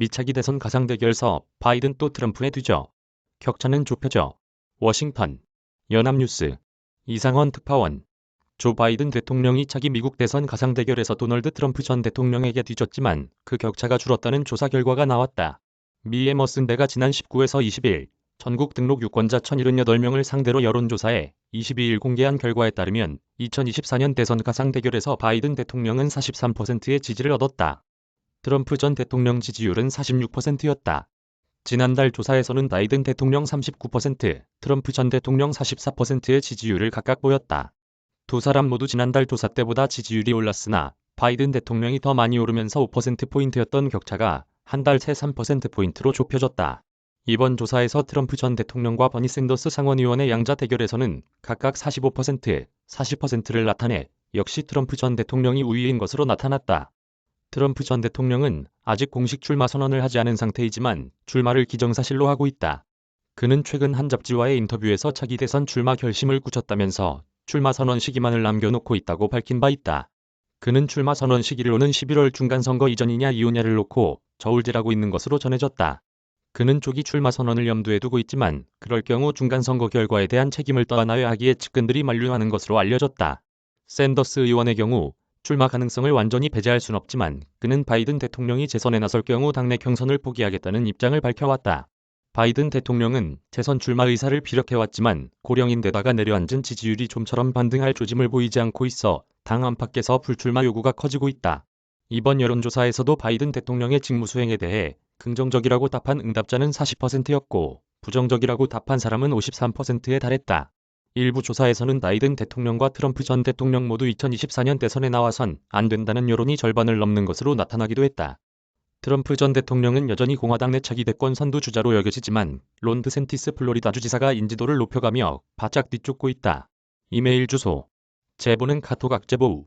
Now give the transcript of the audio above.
미차기 대선 가상 대결서 바이든 또 트럼프에 뒤져 격차는 좁혀져 워싱턴 연합뉴스 이상원 특파원 조 바이든 대통령이 차기 미국 대선 가상 대결에서 도널드 트럼프 전 대통령에게 뒤졌지만 그 격차가 줄었다는 조사 결과가 나왔다. 미 에머슨대가 지난 19에서 20일 전국 등록 유권자 1078명을 상대로 여론조사에 22일 공개한 결과에 따르면 2024년 대선 가상 대결에서 바이든 대통령은 43%의 지지를 얻었다. 트럼프 전 대통령 지지율은 46%였다. 지난달 조사에서는 바이든 대통령 39%, 트럼프 전 대통령 44%의 지지율을 각각 보였다. 두 사람 모두 지난달 조사 때보다 지지율이 올랐으나 바이든 대통령이 더 많이 오르면서 5%포인트였던 격차가 한 달 새 3%포인트로 좁혀졌다. 이번 조사에서 트럼프 전 대통령과 버니 샌더스 상원의원의 양자 대결에서는 각각 45%, 40%를 나타내 역시 트럼프 전 대통령이 우위인 것으로 나타났다. 트럼프 전 대통령은 아직 공식 출마 선언을 하지 않은 상태이지만 출마를 기정사실로 하고 있다. 그는 최근 한 잡지와의 인터뷰에서 차기 대선 출마 결심을 굳혔다면서 출마 선언 시기만을 남겨놓고 있다고 밝힌 바 있다. 그는 출마 선언 시기로는 11월 중간 선거 이전이냐 이후냐를 놓고 저울질하고 있는 것으로 전해졌다. 그는 조기 출마 선언을 염두에 두고 있지만 그럴 경우 중간 선거 결과에 대한 책임을 떠안아야 하기에 측근들이 만류하는 것으로 알려졌다. 샌더스 의원의 경우 출마 가능성을 완전히 배제할 순 없지만 그는 바이든 대통령이 재선에 나설 경우 당내 경선을 포기하겠다는 입장을 밝혀왔다. 바이든 대통령은 재선 출마 의사를 피력해왔지만 고령인데다가 내려앉은 지지율이 좀처럼 반등할 조짐을 보이지 않고 있어 당 안팎에서 불출마 요구가 커지고 있다. 이번 여론조사에서도 바이든 대통령의 직무 수행에 대해 긍정적이라고 답한 응답자는 40%였고 부정적이라고 답한 사람은 53%에 달했다. 일부 조사에서는 바이든 대통령과 트럼프 전 대통령 모두 2024년 대선에 나와선 안 된다는 여론이 절반을 넘는 것으로 나타나기도 했다. 트럼프 전 대통령은 여전히 공화당 내 차기 대권 선두 주자로 여겨지지만 론 드센티스 플로리다 주지사가 인지도를 높여가며 바짝 뒤쫓고 있다. 이메일 주소 제보는 카톡 악제보우